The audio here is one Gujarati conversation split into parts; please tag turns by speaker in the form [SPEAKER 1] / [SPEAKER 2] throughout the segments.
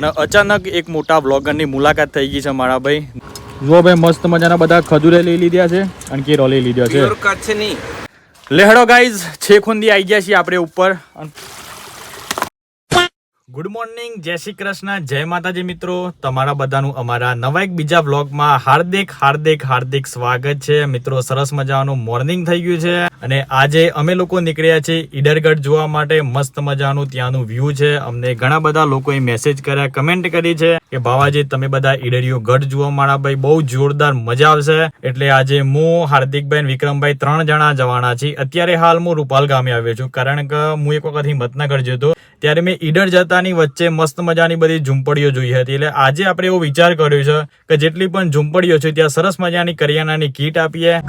[SPEAKER 1] અને અચાનક એક મોટા વ્લોગરની મુલાકાત થઈ ગઈ છે મારા ભાઈ. જો ભાઈ મસ્ત મજાના બધા ખજૂરે લઈ લીધા છે અને કેરો લઈ લીધો છે. લેહડો ગાઈઝ છે ખુંદી આવી ગયા છીએ આપણે ઉપર. ગુડ મોર્નિંગ જય શ્રી કૃષ્ણ, જય માતાજી મિત્રો. તમારા બધાનું અમારા નવા એક બીજા વ્લોગમાં હાર્દિક હાર્દિક હાર્દિક સ્વાગત છે. મિત્રો, સરસ મજાનું મોર્નિંગ થઈ ગયું છે અને આજે અમે લોકો નીકળ્યા છે ઈડરગઢ જોવા માટે. મસ્ત મજાનું ત્યાંનું વ્યૂ છે. અમને ઘણા બધા લોકોએ મેસેજ કર્યા કમેન્ટ કરી છે કે, બાવાજી, તમે બધા ઈડરિયો ગઢ જુઓ મારા ભાઈ બહુ જોરદાર મજા આવશે. એટલે આજે હું હાર્દિકભાઈ વિક્રમભાઈ ત્રણ જણા જવાના છીએ. અત્યારે હાલ હું રૂપાલ ગામે આવ્યો છું. કારણ કે હું એક વખત હિંમતનગર જતો. ત્યારે મેં ઈડર જતાની વચ્ચે મસ્ત મજાની બધી ઝૂંપડીઓ જોઈ હતી. એટલે આજે આપણે એવો વિચાર કર્યો છે કે જેટલી પણ ઝૂંપડીઓ છે ત્યાં સરસ મજાની કરિયાણાની કીટ આપીએ.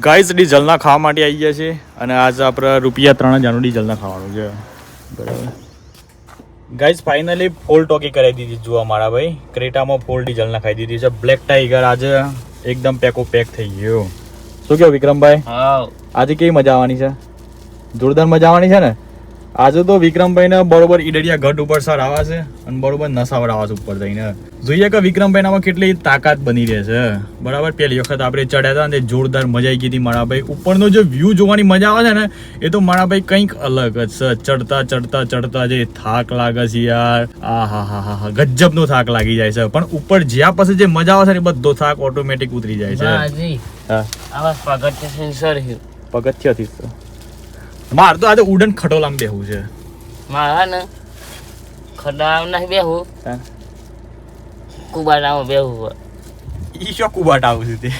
[SPEAKER 1] ગાઈઝ ડીઝલના ખાવા માટે આવી ગયા છે અને આજે આપણે રૂપિયા ત્રણ હજારનું ડીઝલના ખાવાનું છે. બરાબર. ગાઈઝ ફાઇનલી ફોલ ટોકી કરાવી દીધી જુઓ મારા ભાઈ. ક્રેટામાં ફૂલ ડીઝલના ખાઈ દીધી છે. બ્લેક ટાઈગર આજે એકદમ પેકો પેક થઈ ગયો. શું કહો વિક્રમભાઈ?
[SPEAKER 2] હા.
[SPEAKER 1] આજે કેવી મજા આવવાની છે? જોરદાર મજા આવવાની છે ને? આજે તો વિક્રમભાઈ ને બરોબર ઈડરિયા ઘટ ઉપર સર આવા છે અને બરોબર નસાવર આવા છે ઉપર જઈને. જોઈએ કે વિક્રમભાઈ નામાં કેટલી તાકાત બની રહે છે. બરાબર પેલી વખત આપણે ચડ્યા હતા ને જોરદાર મજા આવી ગઈ હતી મારા ભાઈ ઉપરનો જે વ્યૂ જોવાની મજા આવે છે ને એ તો મારા ભાઈ કંઈક અલગ જ છે. ચડતા ચડતા ચડતા જે થાક લાગે છે યાર. આ હા હા હા હા ગજબનો થાક લાગી જાય છે. પણ ઉપર જ્યાં પછી જે મજા આવે છે ને બધો થાક ઓટોમેટિક ઉતરી જાય છે. પગથિયાથી માર તો આજે ઉડન ખટોલામાં બેહવું છે.
[SPEAKER 2] મારા ને ખડાવ નહીં બેહું.
[SPEAKER 1] હા.
[SPEAKER 2] કુબાડામાં બેહું
[SPEAKER 1] ઈ શું કુબાટ આવું છે તે?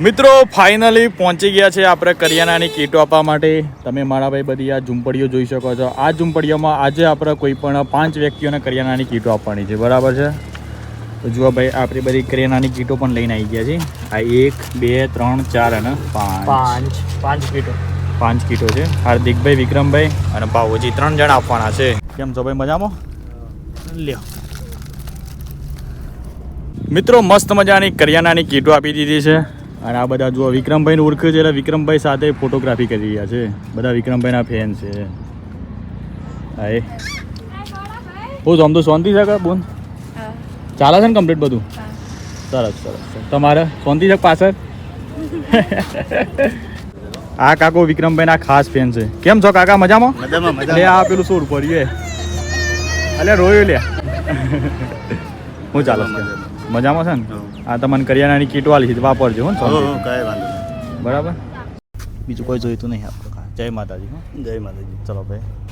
[SPEAKER 1] મિત્રો ફાઇનલી પહોંચી ગયા છે આપણે કરિયાણાની કીટો આપવા માટે. તમે મારા ભાઈ બધી આ ઝૂંપડીઓ જોઈ શકો છો. આ ઝૂંપડીઓમાં આજે આપણે કોઈ પણ પાંચ વ્યક્તિઓને કરિયાણાની કીટો આપવાની છે. બરાબર છે? તો જુઓ ભાઈ આપણી બધી કરિયાણાની કીટો પણ લઈને આવી ગયા છે. આ એક બે ત્રણ ચાર અને પાંચ.
[SPEAKER 2] પાંચ. પાંચ કીટો.
[SPEAKER 1] પાંચ કીટો છે. હાર્દિકભાઈ વિક્રમભાઈ અને ભાવોજી ત્રણ જણા આપવાના છે. કેમ છો ભાઈ મજામાં? લ્યો. મિત્રો મસ્ત મજાની કરિયાણાની કીટો આપી દીધી છે. અને આ બધા જુઓ વિક્રમભાઈને ઓળખે છે એટલે વિક્રમભાઈ સાથે ફોટોગ્રાફી કરી રહ્યા છે. બધા વિક્રમભાઈના ફેન છે. હા એ. બહુ આમ તો શાંતિ છે કે બોન ચાલે છે ને કમ્પ્લીટ બધું? સરસ સરસ સરસ. તમારે શાંતિ છે પાછળ? આ કાકો વિક્રમભાઈ ના ખાસ ફેન છે. કેમ છો કાકા? મજામાં?
[SPEAKER 3] મજામાં
[SPEAKER 1] લે આ પેલું સોર પડ્યું અલે રોયો લે. હું ચાલો મજામાં છે ને? આ તમને કરિયાણાની કીટ વાલી છે વાપરજો હો. બરાબર? બીજું કોઈ જોઈતું નહીં આપણે જય માતાજી હો.
[SPEAKER 3] જય માતાજી.
[SPEAKER 1] ચલો ભાઈ.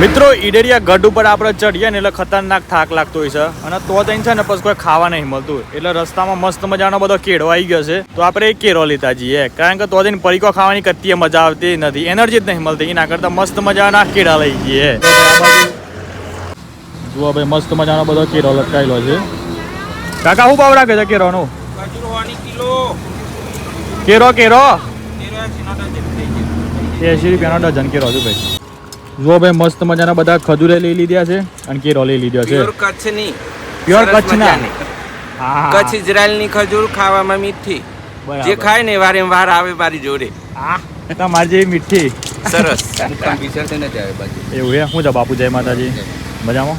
[SPEAKER 1] મિત્રો, ઈડેરિયા ગઢ ઉપર આપણે ચડીએ ને એટલે ખતરનાક થાક લાગતો હોય છે. અને તો ત્યાં છે ને પછી કોઈ ખાવા નહીં મળતું. એટલે રસ્તામાં મસ્ત મજાનો બધો કેળો આવી ગયો છે. તો આપણે એ કેળો લીધા જઈએ કારણ કે તો જઈને પરીકો ખાવાની કત્તીએ મજા આવતી નથી. એનર્જી જ નહીં મળતી. એના કરતાં મસ્ત મજાના કેળા લઈ જઈએ. જુઓ ભાઈ, મસ્ત મજાનો બધો કેળો લટકાયેલો છે. કાકા, શું ભાવ રાખે છે કેરોનો કેરો કેરો એસી રૂપિયાનો ડઝન કેરો છે ભાઈ. જુઓ ભાઈ મસ્ત મજાના બધા ખજૂરે લઈ લીધા છે અને કેરો લઈ લીધો છે.
[SPEAKER 2] પ્યોર કચ્છની.
[SPEAKER 1] પ્યોર
[SPEAKER 2] કચ્છ
[SPEAKER 1] કચ્છના.
[SPEAKER 2] કચ્છ ઇઝરાયલની ખજૂર ખાવામાં મીઠી. જે ખાય ને વારે વાર આવે મારી જોડે.
[SPEAKER 1] તમારી જેવી મીઠી.
[SPEAKER 2] સરસ.
[SPEAKER 1] એવું હે હું છે બાપુ જય માતાજી મજામાં?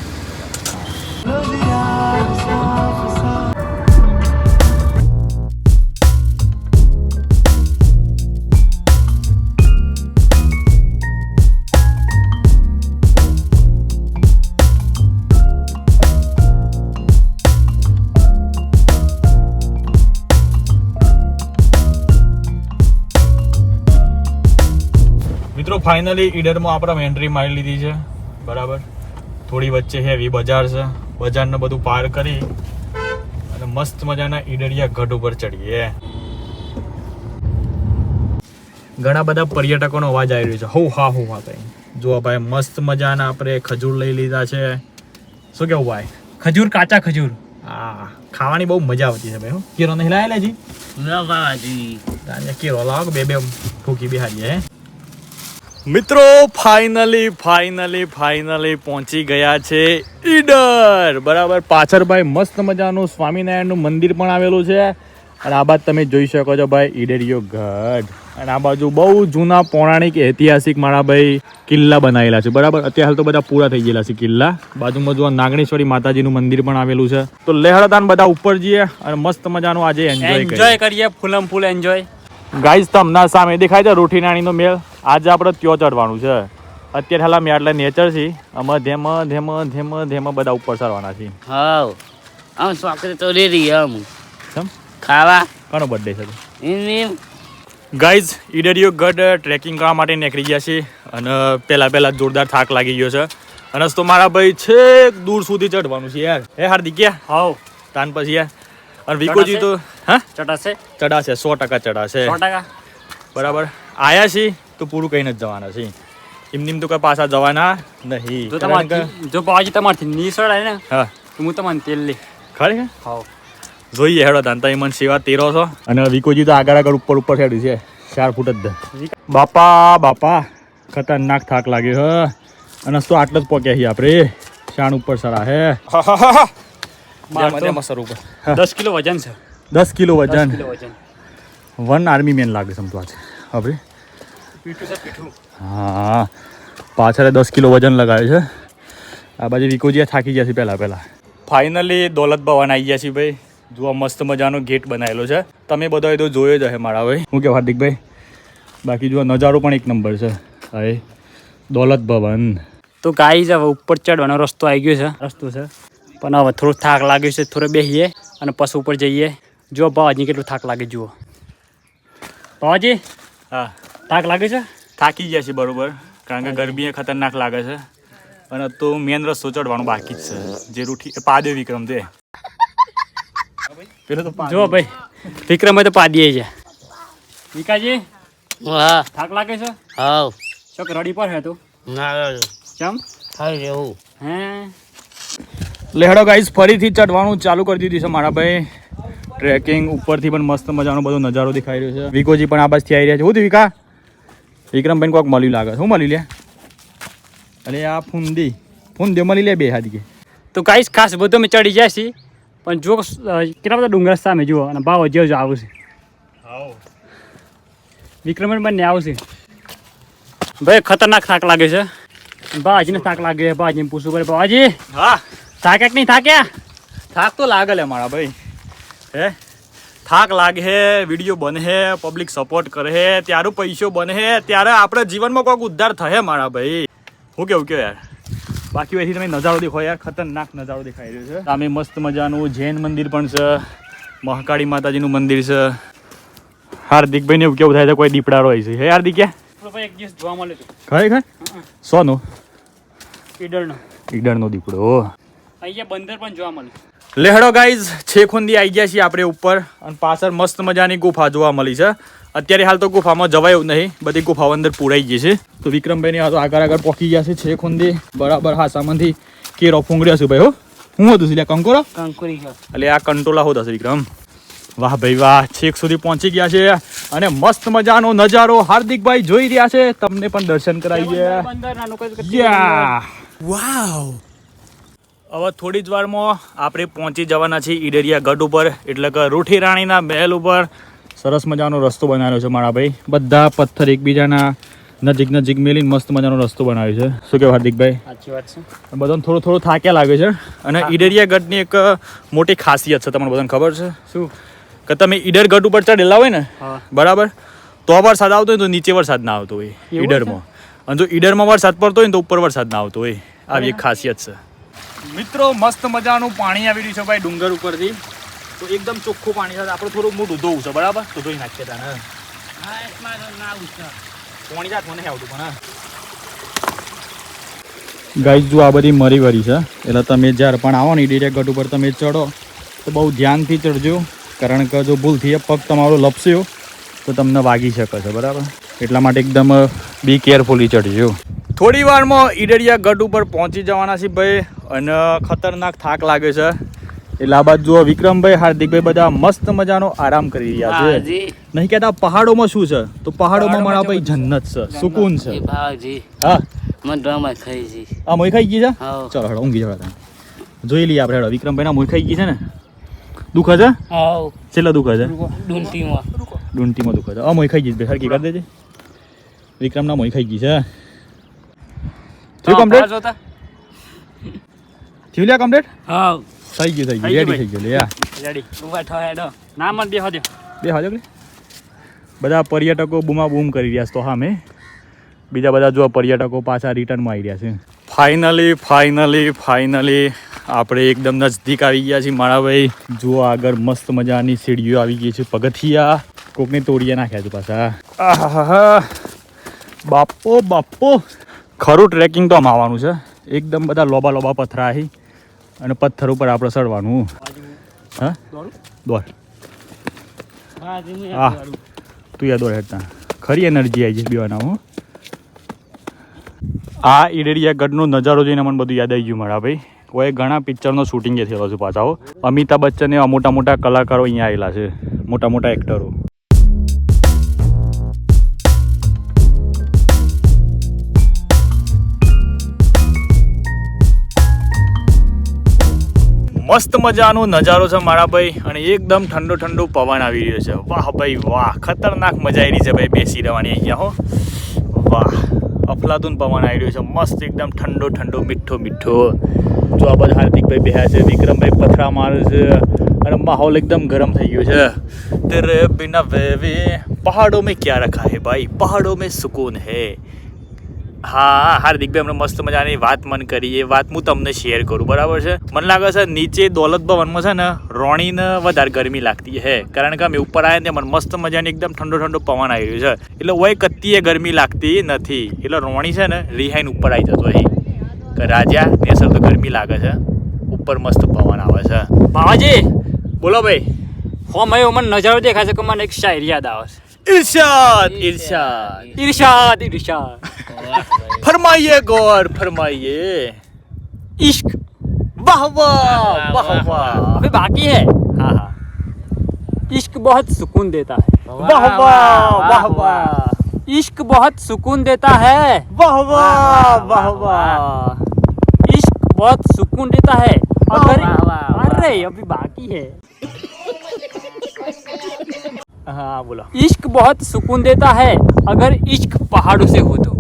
[SPEAKER 1] ફાઇનલી ઈડરમાં આપણે એન્ટ્રી મારી લીધી છે. બરાબર? થોડી વચ્ચે હેવી બજાર છે. બજારને બધું પાર કરી અને મસ્ત મજાના ઈડરિયા ગઢ ઉપર ચડીએ. ઘણા બધા પર્યટકોનો અવાજ આવી રહ્યો છે. હો હા હો હા ભાઈ. જુઓ ભાઈ મસ્ત મજાના આપણે ખજૂર લઈ લીધા છે. શું કેવું ભાઈ? ખજૂર કાચા ખજૂર. હા ખાવાની બહુ મજા આવતી છે ભાઈ હો. કેરો નહીં લાયેલા જી? કેરો લાવો બે બે ફૂકી બિહારી હે? મિત્રો ફાઇનલી ફાઇનલી ફાઇનલી પહોંચી ગયા છે ઈડર. બરાબર? પાછળ ભાઈ મસ્ત મજાનું સ્વામિનારાયણનું મંદિર પણ આવેલું છે. અને આ બાદ તમે જોઈ શકો છો ભાઈ ઈડરિયો ગઢ. અને આ બાજુ બહુ જૂના પૌરાણિક ઐતિહાસિક મારા ભાઈ કિલ્લા બનાવેલા છે. બરાબર? અત્યારે હાલ તો બધા પૂરા થઈ ગયેલા છે કિલ્લા. બાજુમાં જો નાગણેશ્વરી માતાજીનું મંદિર પણ આવેલું છે. તો લેહડતાન બધા ઉપર જઈએ અને મસ્ત મજાનું આજે એન્જોય કરીએ.
[SPEAKER 3] ફૂલમ ફૂલ એન્જોય
[SPEAKER 1] ગાઈઝ તમને સામે દેખાય છે રોઠીનાણીનો મેળ. આજે આપણે ત્યાં ચડવાનું છે. અત્યારે હાલ મેં આટલા નેચર છે. અમે ધેમ ધેમ ધેમ ધેમ બધા ઉપર ચડવાના છીએ.
[SPEAKER 4] હાવ આમ સ્વાગત તો રેડી આમ.
[SPEAKER 1] સમ
[SPEAKER 4] ખાવા?
[SPEAKER 1] કણો બર્થડે છે ગાઈઝ ઈડરિયો ગઢ ટ્રેકિંગ કરવા માટે નીકળી ગયા છીએ. અને પહેલાં પહેલાં જોરદાર થાક લાગી ગયો છે. અને તો મારા ભાઈ છેક દૂર સુધી ચડવાનું છે યાર. હે હાર્દિક ક્યાં?
[SPEAKER 3] હાવ
[SPEAKER 1] તાન પછી યાર. અને વિકોજી તો હા?
[SPEAKER 3] ચડાશે
[SPEAKER 1] ચડાશે સો ટકા ચડાશે
[SPEAKER 3] સો ટકા.
[SPEAKER 1] બરાબર. આયા છીએ. તો પૂરું કહીને જ જવાના છે. એમની તો કઈ પાછા જવાના નહીં.
[SPEAKER 3] જો તમારે જો બાજી તમારથી નીસળાય ને
[SPEAKER 1] હા.
[SPEAKER 3] તો હું તમારે તેલ લે
[SPEAKER 1] ખરે?
[SPEAKER 3] હા.
[SPEAKER 1] જોઈએ હેડો તાન તમે સેવા તેરો છો. અને વિકોજી તો આગળ આગળ ઉપર ઉપર હેડ્યું છે ચાર ફૂટ જ બાપા બાપા ખતરનાક થાક લાગ્યો હ. અને તો આટલો જ પોક્યા છીએ આપણે? શાણ ઉપર સરા હે.
[SPEAKER 3] માર તો
[SPEAKER 1] તેમાં સર ઉપર
[SPEAKER 3] દસ કિલો વજન છે.
[SPEAKER 1] દસ કિલો વજન. વન આર્મી મેન લાગે
[SPEAKER 3] સમજવા છે આપણે.
[SPEAKER 1] હા પાછળ દસ કિલો વજન લગાવ્યું છે. આ બાજુ વિકોજી થાકી ગયા છે પહેલાં પહેલાં. ફાઇનલી દોલત ભવન આવી ગયા છીએ ભાઈ. જોવા મસ્ત મજાનો ગેટ બનાવેલો છે. તમે બધા તો જોયો જ હશે મારા ભાઈ. હું કે હાર્દિકભાઈ? બાકી જોવા નજારો પણ એક નંબર છે. હવે દોલત ભવન.
[SPEAKER 3] તો ગાઈ હવે ઉપર ચડવાનો રસ્તો આવી ગયો છે. રસ્તો છે. પણ હવે થોડો થાક લાગ્યો છે થોડો બેસીએ અને પછી ઉપર જઈએ. જો ભાવાજી કેટલો થાક લાગે જુઓ. ભાવાજી?
[SPEAKER 1] હા.
[SPEAKER 3] થાક લાગે છે?
[SPEAKER 1] થાકી ગયા છે બરોબર. કારણ કે ગરમી એ ખતરનાક લાગે છે. અને તો મેન રસ્તો ચડવાનું બાકી જ છે. જે રૂઠી પાદે વિક્રમ દે. પેલો તો
[SPEAKER 3] જો ભાઈ વિક્રમ તો પાદીએ છે. વિકાજી
[SPEAKER 4] હા.
[SPEAKER 3] થાક લાગે છે?
[SPEAKER 4] હા
[SPEAKER 3] ચોક રડી પર હે તું.
[SPEAKER 4] ના
[SPEAKER 3] ચમ?
[SPEAKER 4] થઈ રેવું
[SPEAKER 3] હે?
[SPEAKER 1] લેહડો ગાઈસ ફરીથી ચડવાનું ચાલુ કરી દીધું છે મારા ભાઈ. ટ્રેકિંગ ઉપરથી પણ મસ્ત મજાનો બધો નજારો દેખાઈ રહ્યો છે. વિકોજી પણ આ બાજથી આવી રહ્યા છે. હું વિકા? વિક્રમભાઈ કોઈક મળ્યું લાગે. શું મળી લે? અરે આ ફૂંદી. ફૂંદે મળી લે બે હાથી કે.
[SPEAKER 3] તો ગાઈસ ખાસ બધો અમે ચડી જાય છે. પણ જો કેટલા બધા ડુંગર સામે જુઓ અને ભાવ હજી હજુ આવશે છે. વિક્રમ બંને આવશે ભાઈ ખતરનાક થાક લાગે છે. બાજીને થાક લાગે છે બાજીને પૂછવું પડે. ભાજી
[SPEAKER 1] હા.
[SPEAKER 3] થાક્યા કે નહીં થાક્યા?
[SPEAKER 1] થાક તો લાગે લે મારા ભાઈ. હે? થાક લાગે વીડિયો બને પબ્લિક સપોર્ટ કરે ત્યારે પૈસો બને હે ત્યારે આપણે જીવનમાં કોઈક ઉદ્ધાર થશે મારા ભાઈ. હું કેવું કયો યાર? બાકી અહીંથી તમે નજારો દેખો યાર ખતરનાક નજારો દેખાઈ રહ્યો છે. સામે મસ્ત મજાનું જૈન મંદિર પણ છે મહાકાળી માતાજીનું મંદિર છે. હાર્દિકભાઈને એવું કેવું થાય છે કોઈ દીપડાળો હોય છે. હે હાર્દિક
[SPEAKER 3] જોવા મળે તું
[SPEAKER 1] ખરેખર સોનું ઈડરનો દીપડો
[SPEAKER 3] અહીંયા બંદર પણ જોવા મળે
[SPEAKER 1] લેહડો ગાઈઝ છેખુંદી આવી ગયા છીએ આપણે ઉપર અને પાછળ મસ્ત મજાની ગુફા જોવા મળી છે. અત્યારે હાલ તો ગુફામાં જવાય એવું નહીં બધી ગુફાઓ અંદર પૂરાઈ ગઈ છે. તો વિક્રમભાઈની આ તો આગળ આગળ પહોંચી ગયા છે છેખુંદી બરાબર હા સામાનથી કેરો ફૂંગડ્યા છું ભાઈ હો. હું હતું એટલે કંકોરો?
[SPEAKER 3] કંકોરી
[SPEAKER 1] એટલે આ કંટોલા હોતા છે વિક્રમ. વાહ ભાઈ વાહ છેક સુધી પહોંચી ગયા છે અને મસ્ત મજાનો નજારો હાર્દિકભાઈ જોઈ રહ્યા છે. તમને પણ દર્શન કરાવીએ. ગયા વાવ. હવે થોડી જ વારમાં આપણે પહોંચી જવાના છીએ ઈડરિયા ગઢ ઉપર એટલે કે રૂઠી રાણીના મહેલ ઉપર. સરસ મજાનો રસ્તો બનાવ્યો છે મારા ભાઈ. બધા પથ્થર એકબીજાના નજીક નજીક મેલીને મસ્ત મજાનો રસ્તો બનાવ્યો છે. શું કે હાર્દિકભાઈ?
[SPEAKER 3] સાચી વાત છે.
[SPEAKER 1] બધાને થોડું થોડું થાક્યા લાગે છે. અને ઈડરિયા ગઢની એક મોટી ખાસિયત છે તમને બધાને ખબર છે?
[SPEAKER 3] શું?
[SPEAKER 1] કે તમે ઈડર ગઢ ઉપર ચડેલા હોય ને બરાબર? તો વરસાદ આવતો હોય તો નીચે વરસાદ ના આવતો હોય ઈડરમાં. અને જો ઈડરમાં વરસાદ પડતો હોય ને તો ઉપર વરસાદ ના આવતો હોય. આવી એક ખાસિયત છે. મિત્રો મસ્ત મજાનું પાણી આવી રહ્યું છે ભાઈ ડુંગર ઉપરથી. તો એકદમ ચોખ્ખું પાણી છે આપણે થોડું મોઢું ધોવું છે બરાબર? તો ધોઈ નાખીએ તને પાણી જાત મને આવતું પણ ગાઈસ જો આ બધી મરી વરી છે એટલે તમે જ્યારે પણ આવો ને ડિરેક્ટ ગઢ ઉપર તમે ચડો તો બહુ ધ્યાનથી ચડજો. કારણ કે જો ભૂલથી એ પગ તમારો લપસ્યો તો તમને વાગી શકે છે બરાબર? એટલા માટે એકદમ બી કેરફુલી ચડજો. થોડી વારમાં ઈડરિયા ગઢ ઉપર પહોંચી જવાના છે ભાઈ. અને ખતરનાક થાક લાગે છે. એટલે આ બાજુ જુઓ વિક્રમભાઈ હાર્દિકભાઈ બધા મસ્ત મજાનો આરામ કરી રહ્યા છે. નહીં કહેતા પહાડોમાં શું છે? તો પહાડોમાં મારા ભાઈ જન્નત છે સુકૂન છે. હા. આ મોઈ ખાઈ ગઈ છે? ચલો હેડો ઊંઘી જવા જોઈ લઈએ આપણે હેડો. વિક્રમભાઈ ના મોઈ ખાઈ ગઈ છે ને? દુખે છે? છેલ્લા દુખે છે?
[SPEAKER 4] ડુંટીમાં
[SPEAKER 1] ડુંટીમાં દુખે છે. અમોય ખાઈ ગઈ છે હરકી કરી દેજે. વિક્રમના મોહી ખાઈ ગઈ છે. થયું કમ્પ્લીટ
[SPEAKER 3] જોતા
[SPEAKER 1] થયું લ્યા કમ્પ્લીટ
[SPEAKER 3] હા.
[SPEAKER 1] થઈ ગયું થઈ
[SPEAKER 3] થઈ
[SPEAKER 1] ગયું
[SPEAKER 3] ગયું
[SPEAKER 1] રેડી થઈ ગયું લે
[SPEAKER 3] રેડી ઊભા થવા હેડો. ના મત બેહો દે
[SPEAKER 1] બે હાજો બધા પર્યટકો બૂમા બૂમ કરી રહ્યા છે તો સામે બીજા બધા જો પર્યટકો પાછા રિટર્નમાં આવી રહ્યા છે. ફાઇનલી ફાઇનલી ફાઇનલી આપણે એકદમ નજદીક આવી ગયા છીએ મારા ભાઈ જુઓ આગળ મસ્ત મજાની સીડીઓ આવી ગઈ છે પગથિયા. કોકને તોડીએ નાખ્યા છે પાછા. બાપો બાપો. ખરું ટ્રેકિંગ તો આમ આવવાનું છે. એકદમ બધા લોબા લોબા પથરા આવી અને પથ્થર ઉપર આપણે ચડવાનું. હા? દોડ. હા તું યાદ હોય હેઠતા ખરી એનર્જી આવી જશે બેવાના હું. આ ઈડરિયા ગઢનો નજારો જોઈને મને બધું યાદ આવી ગયું મારા ભાઈ. કોઈ ઘણા પિક્ચરનો શૂટિંગ એ થયેલો છે પાછાઓ અમિતાભ બચ્ચન એવા મોટા મોટા કલાકારો અહીંયા આવેલા છે. મોટા મોટા એક્ટરો મસ્ત મજાનો નજારો છે મારા ભાઈ, અને એકદમ ઠંડો ઠંડો પવન આવી રહ્યો છે. વાહ ભાઈ વાહ, ખતરનાક મજા આવી રહી છે ભાઈ બેસી રહેવાની અહીંયા, હો. વાહ, અફલાતુન પવન આવી રહ્યો છે. મસ્ત એકદમ ઠંડો ઠંડો, મીઠો મીઠો. જો આ બધા હાર્દિકભાઈ બેહ્યા છે, વિક્રમભાઈ પથરા મારે છે, અને માહોલ એકદમ ગરમ થઈ ગયો છે. તેરે બિના વેવે પહાડો મેં ક્યાં રખા હે ભાઈ? પહાડો મેં સુકૂન હે. હા હાર્દિકભાઈ અમને મસ્ત મજાની વાત મન કરી, એ વાત હું તમને શેર કરું, બરાબર છે? મને લાગે છે નીચે દોલત ભવનમાં છે ને, રોણીને વધારે ગરમી લાગતી હે. કારણ કે અમે ઉપર આવ્યા ને મને મસ્ત મજાની એકદમ ઠંડો ઠંડો પવન આવી રહ્યો છે. એટલે ઓય કત્તીએ ગરમી લાગતી નથી. એટલે રોણી છે ને, રિહાઈન ઉપર આવી જતો અહીં રાજા ને સર તો ગરમી લાગે છે. ઉપર મસ્ત પવન આવે છે.
[SPEAKER 3] ભાવાજી
[SPEAKER 1] બોલો ભાઈ.
[SPEAKER 3] હો મેં મને નજારો દેખાય છે કે મને એક શાયરી યાદ આવે છે.
[SPEAKER 1] इरशाद इरशाद
[SPEAKER 3] इरशाद इरशाद
[SPEAKER 1] फरमाइए गौर फरमाइए
[SPEAKER 3] इश्क
[SPEAKER 1] वाह वाह वाह
[SPEAKER 3] अभी बाकी है इश्क बहुत सुकून देता है
[SPEAKER 1] वाह वाह वाह
[SPEAKER 3] इश्क बहुत सुकून देता है
[SPEAKER 1] वाह वाह वाह वाह
[SPEAKER 3] इश्क बहुत सुकून देता है अगर अरे अभी बाकी है
[SPEAKER 1] हाँ बोला।
[SPEAKER 3] इश्क बहुत सुकून देता है अगर इश्क पहाड़ों से हो तो।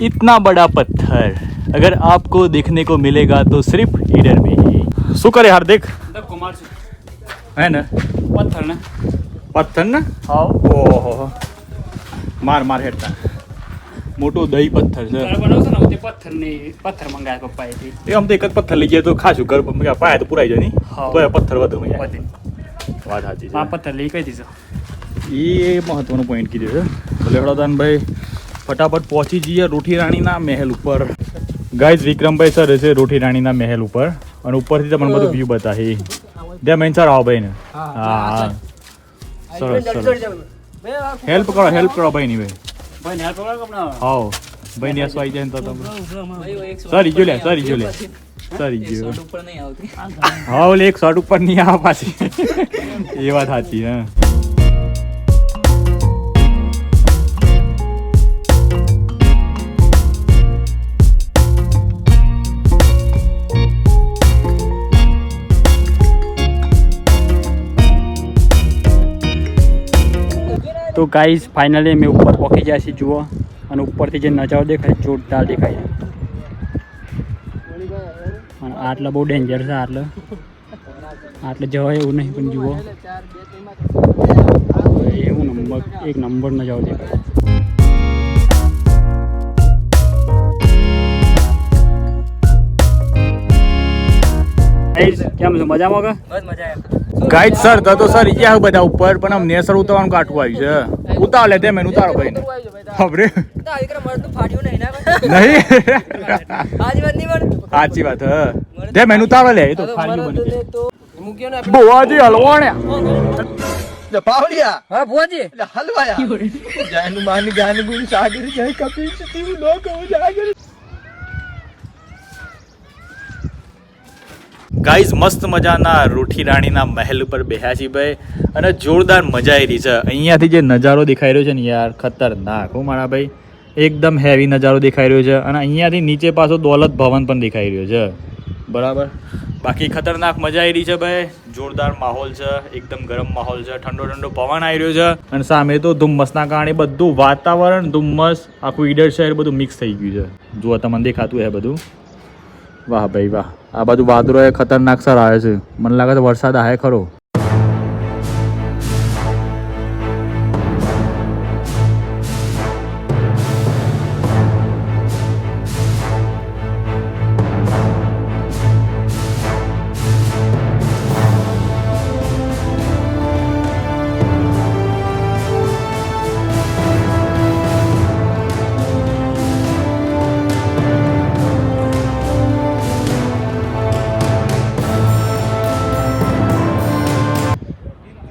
[SPEAKER 1] इतना बड़ा पत्थर अगर आपको देखने को मिलेगा तो सिर्फ़ इधर में ही। शुक्र है हार्दिक
[SPEAKER 3] मतलब
[SPEAKER 1] है ना?
[SPEAKER 3] पत्थर ना।
[SPEAKER 1] पत्थर ना? हाँ। ओहो। मार मार हेटता મોટો દહીં પથ્થર છે.
[SPEAKER 3] પથ્થર ને પથ્થર મંગાયા પપ્પાએ
[SPEAKER 1] એ આમ તો એક જ પથ્થર લઈ ગયા તો ખાશું. ઘર પાયા તો પુરાઈ જાય નહીં. તો પથ્થર વધુ મજા વાત સાચી
[SPEAKER 3] આ
[SPEAKER 1] છે
[SPEAKER 3] પથ્થર લઈ કઈ દીધો?
[SPEAKER 1] એ મહત્વનો પોઈન્ટ કીધું છે. લેવડાદાનભાઈ ફટાફટ પહોંચી જઈએ રોઠી રાણીના મહેલ ઉપર. ગાઈઝ વિક્રમભાઈ સર છે રોઠી રાણીના મહેલ ઉપર. અને ઉપરથી તમને બધું વ્યૂ બતાવી દે મેન સર આવો ભાઈ ને હા હા. સરસ સરસ. હેલ્પ કરો હેલ્પ કરો ભાઈ ની ભાઈ.
[SPEAKER 3] ભાઈ ને પકડો કપડા
[SPEAKER 1] આવો. ભાઈ ને આવી જાય ને તો તમે. સરી ગયો લે સરી ગયો લે સરી ગયો હા ઓલે એક શોટ ઉપર નહીં આવે પાછી. એ વાત સાચી હા.
[SPEAKER 3] તો ગાઈઝ ફાઇનલી અમે ઉપર પહોંચી ગયા છીએ જુઓ. અને ઉપરથી જે નજારો દેખાય જોરદાર દેખાય અને આટલા બહુ ડેન્જર છે આટલા. આટલે જવાય એવું નહીં પણ જુઓ. એવું નંબર એક નંબર નજારો દેખાય Guys, કેમ છો? મજામાં કે?
[SPEAKER 1] ગાઈડ સર તો તો સર ગયા બધા ઉપર પણ આમ નેસર ઉતારવાનું કાઠું આવ્યું છે. ઉતાર લે તેમ એને ઉતારો ભાઈ ખબરે નહીં. સાચી વાત હ. તેમ એનું ઉતારો લે એ તો ફાડ્યું બની બોવાજી હલવાણ્યા
[SPEAKER 5] પાવડિયા
[SPEAKER 4] હા ભુવાજી
[SPEAKER 5] એટલે હલવાયા. જ્ઞાન માન જ્ઞાન ગુણ સાગર જય કપિલ સતીવ લોક ઉજાગર
[SPEAKER 1] ગાઈઝ, મસ્ત મજાના રૂઠી રાણીના મહેલ ઉપર બેહ્યા છીએ ભાઈ. અને જોરદાર મજા આવી રહી છે. અહીંયાથી જે નજારો દેખાઈ રહ્યો છે ને યાર, ખતરનાક હો મારા ભાઈ. એકદમ હેવી નજારો દેખાઈ રહ્યો છે અને અહીંયાથી નીચે પાછો દોલત ભવન પણ દેખાઈ રહ્યો છે. બરાબર? બાકી ખતરનાક મજા આવી રહી છે ભાઈ. જોરદાર માહોલ છે, એકદમ ગરમ માહોલ છે, ઠંડો ઠંડો પવન આવી રહ્યો છે. અને સામે તો ધુમ્મસના કારણે બધું વાતાવરણ, ધુમ્મસ, આખું ઈડર શહેર બધું મિક્સ થઈ ગયું છે. જુઓ, તમને દેખાતું હે બધું? વાહ ભાઈ, વાહ. આ બાજુ વાદળો એ ખતરનાક સર આવે છે. મને લાગે છે વરસાદ આવે ખરો.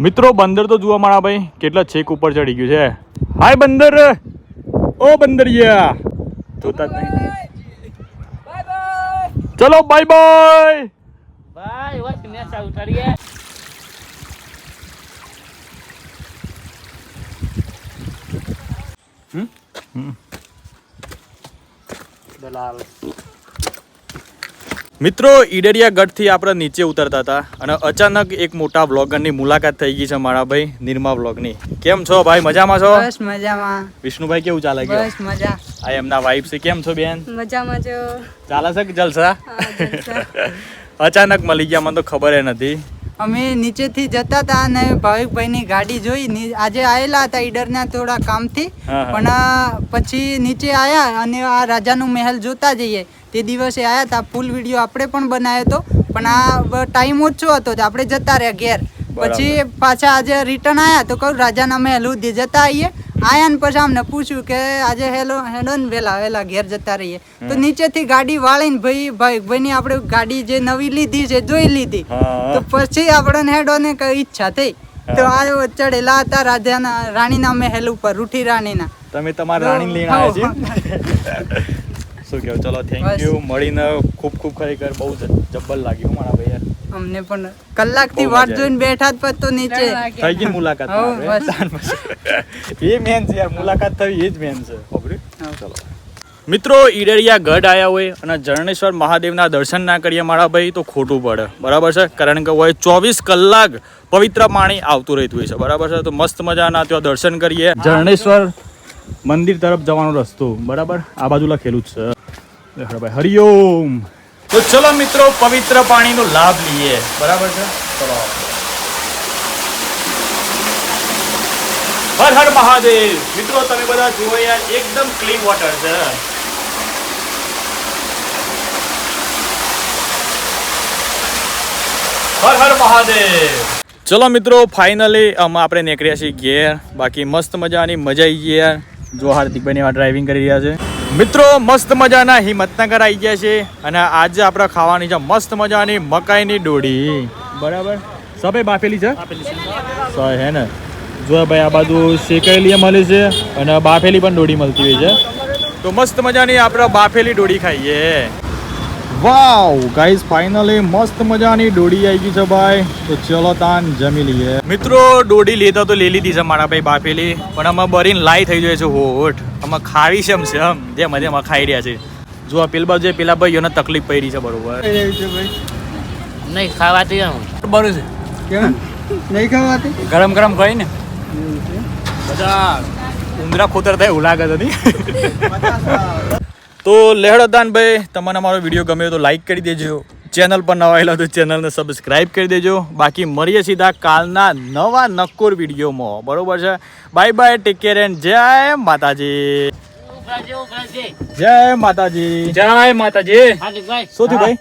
[SPEAKER 1] મિત્રો બંદર તો જોવા મારા ભાઈ કેટલા છેક ઉપર ચડી ગયું છે. હાય બંદર! ઓ બંદરિયા! જોતા જ નહીં. ચલો બાય બાય
[SPEAKER 3] દલાલ.
[SPEAKER 1] મિત્રો ઈડરિયા ગઢથી આપણે નીચે ઉતરતા હતા અને અચાનક એક મોટા વ્લોગરની મુલાકાત થઈ ગઈ છે મારા ભાઈ નિર્મા વ્લોગની. કેમ છો ભાઈ? મજામાં છો?
[SPEAKER 6] બસ મજામાં.
[SPEAKER 1] વિષ્ણુભાઈ કેવું ચાલે ગયું?
[SPEAKER 6] બસ મજા.
[SPEAKER 1] આ એમના વાઈફ છે. કેમ છો બેન?
[SPEAKER 6] મજામાં છો?
[SPEAKER 1] ચાલે છે કે જલસા? અચાનક મળી ગયા મને તો ખબર નથી.
[SPEAKER 6] અમે નીચેથી જતા હતા અને ભાવિકભાઈની ગાડી જોઈ. આજે આવેલા હતા ઈડરના થોડા કામથી. પણ પછી નીચે આવ્યા અને આ રાજાનું મહેલ જોતા જઈએ. તે દિવસે આવ્યા હતા ફૂલ વીડિયો આપણે પણ બનાવ્યો હતો પણ આ ટાઈમ ઓછો હતો તો આપણે જતા રહ્યા ઘેર. પછી પાછા આજે રિટર્ન આવ્યા તો કહું રાજાના મહેલ સુધી જતા આવીએ આયા ને પછી અમને પૂછ્યું કે આજે હેલો હેડો ને વેલા વેલા ઘેર જતા રહીએ. તો નીચેથી ગાડી વાળીને ભાઈ ભાઈ ભાઈની આપણે ગાડી જે નવી લીધી છે જોઈ લીધી. તો પછી આપણને હેડો ને કઈ ઈચ્છા થઈ. તો આ ચડેલા હતા રાજાના રાણીના મહેલ ઉપર રૂઠી રાણીના.
[SPEAKER 1] તમે તમારા રાણી લઈને આવ્યા છે? શું કહેવું ચલો થેન્ક યુ મળીને ખૂબ ખૂબ ખરેખર બહુ જબ્બર લાગ્યું મારા ભાઈ
[SPEAKER 6] અમને પણ કલાકથી વાટ જોઈને બેઠા જ તો નીચે.
[SPEAKER 1] થઈ ગઈ મુલાકાત એ મેન છે યાર મુલાકાત થઈ એ જ મેન છે. ચલો. મિત્રો ઈડરિયા ગઢ આવ્યા હોય અને જરણેશ્વર મહાદેવના દર્શન ના કરીએ મારા ભાઈ તો ખોટું પડે. બરાબર છે? કારણ કે હોય ચોવીસ કલાક પવિત્ર પાણી આવતું રહેતું હોય છે. બરાબર છે? તો મસ્ત મજાના ત્યાં દર્શન કરીએ. જરણેશ્વર મંદિર તરફ જવાનો રસ્તો. બરાબર? આ બાજુ લખેલું જ છે. ભાઈ હરિઓમ તો ચલો મિત્રો, પવિત્ર પાણીનો લાભ લઈએ. બરાબર છે? ચલો. હર હર મહાદેવ. મિત્રો, તમે બધા જુઓ યાર, એકદમ ક્લીન વોટર છે. હર હર મહાદેવ. ચલો મિત્રો ફાઇનલી અમે આપણે નીકળ્યા છીએ ઘેર. બાકી મસ્ત મજાની મજા આવી ગઈ યાર. જો હાર્દિકભાઈ આ ડ્રાઇવિંગ કરી રહ્યા છે. મિત્રો મસ્ત મજાના હિંમતનગર આવી ગયા છે અને આજે આપણે ખાવાની છે મસ્ત મજાની મકાઈની ડોડી. બરાબર. સબે બાફેલી છે? સો હે ને. જો ભાઈ આ બાજુ શેકાયેલી મળે છે અને બાફેલી પણ ડોડી મળતી હોય છે. તો મસ્ત મજાની આપણે બાફેલી ડોડી ખાઈએ. વાવ! ગાઈઝ ફાઇનલી મસ્ત મજાની ડોડી આવી ગઈ છે ભાઈ. તો ચલો તાન જમી લઈએ. મિત્રો ડોડી લેતા તો લઈ લીધી છે મારા ભાઈ બાફેલી પણ આમાં બરીને લાઈ થઈ જાય છે. હોઠ. આમાં ખાવી છે એમ છે એમ જે મજામાં ખાઈ રહ્યા છે. જો આ પેલા બાજુ પેલા ભાઈઓને તકલીફ પડી છે બરોબર.
[SPEAKER 4] નહીં ખાવાતી હું
[SPEAKER 3] બરોબર છે.
[SPEAKER 6] નહીં ખાવાતી?
[SPEAKER 3] ગરમ ગરમ ખાઈ ને.
[SPEAKER 1] બધા ઉંદરા ખોતર થાય એવું લાગે છે તો લેહડદાન ભાઈ તમને અમારો વીડિયો ગમ્યો તો લાઈક કરી દેજો. ચેનલ પર નવા આવેલા તો ચેનલને સબસ્ક્રાઇબ કરી દેજો. બાકી મળીએ સીધા કાલના નવા નક્કોર વિડીયોમાં. બરોબર છે? Bye bye take care and જય માતાજી. જય માતાજી.
[SPEAKER 3] જય માતાજી.
[SPEAKER 1] શું થયું ભાઈ?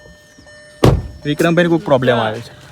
[SPEAKER 1] વિક્રમભાઈ કોઈ પ્રોબ્લેમ આવે છે.